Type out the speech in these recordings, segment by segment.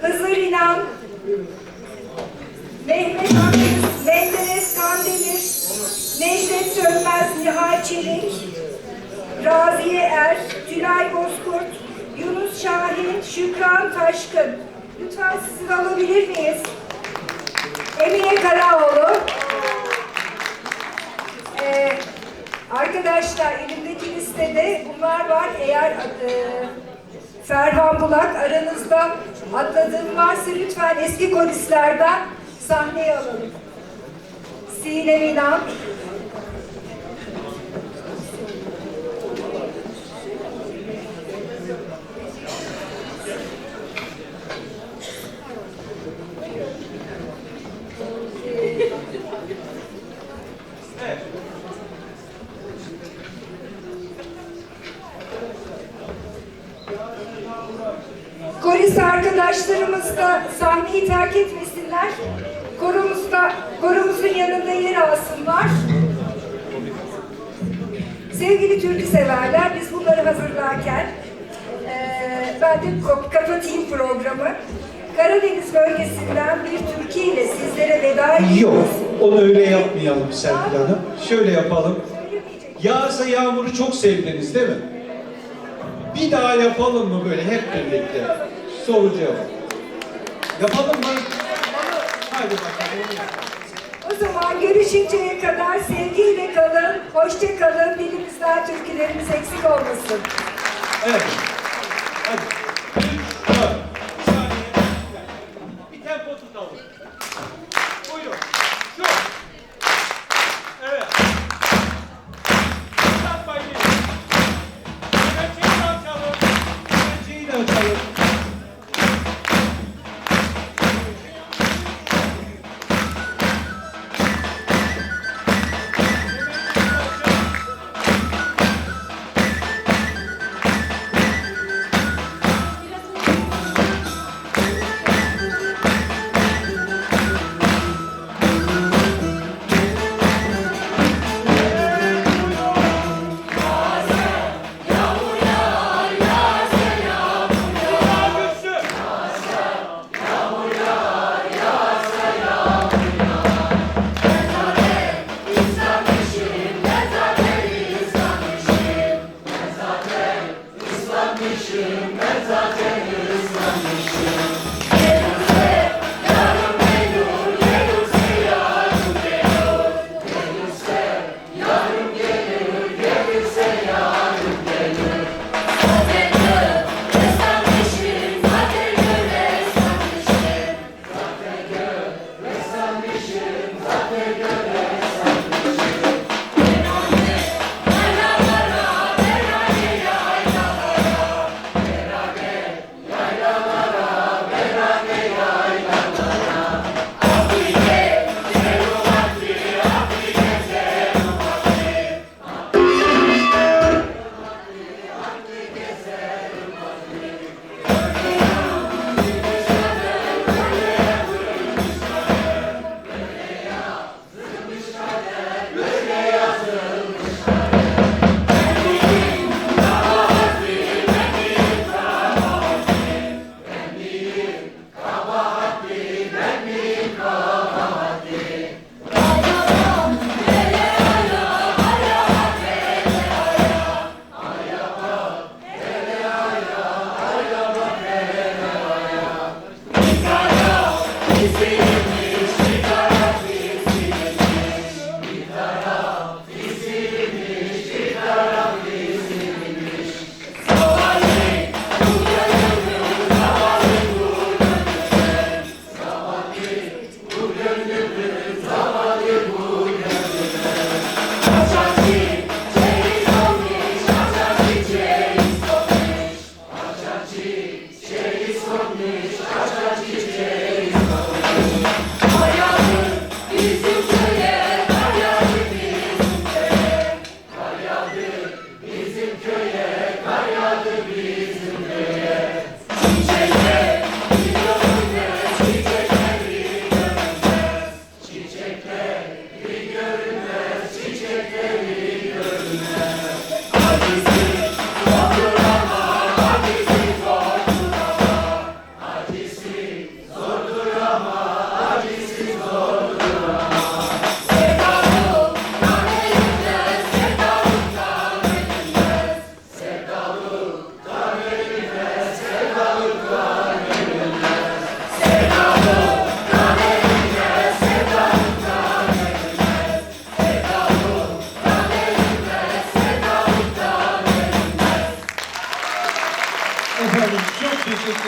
Hızır İnan, Mehmet Akif, Menderes Kandemir, Necdet Sönmez, Nihal Çelik, Raziye Er, Tülay Bozkurt, Yunus Şahin, Şükran Taşkın. Lütfen sizi alabilir miyiz? Emine Karaoğlu. Ee, arkadaşlar elimdeki listede bunlar var. Eğer e, Ferhan Bulak aranızda atladığım varsa lütfen eski polislerden sahneye alalım. Sinem İnan. Koris arkadaşlarımız da sahneyi terk etmesinler. Korumuzda, korumuzun yanında yer alsınlar. Sevgili türkü severler, biz bunları hazırlarken eee, ben de kapatayım programı. Karadeniz bölgesinden bir türkü ile sizlere veda ediyoruz. Yok, onu öyle yapmayalım Serpil Hanım. Şöyle yapalım. Yağsa yağmuru çok sevdiniz değil mi? Bir daha yapalım mı böyle hep birlikte? Soru cevap. Yapalım mı? Hadi bakalım. O zaman görüşünceye kadar sevgiyle kalın, hoşça kalın, dilimizden türkülerimiz eksik olmasın. Evet.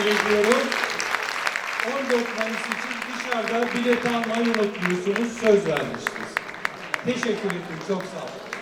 Teşekkür ediyorum. 14 Mayıs için dışarıda bilet almayı unutmuyorsunuz. Söz vermiştiniz. Teşekkür ederim. Çok sağ olun.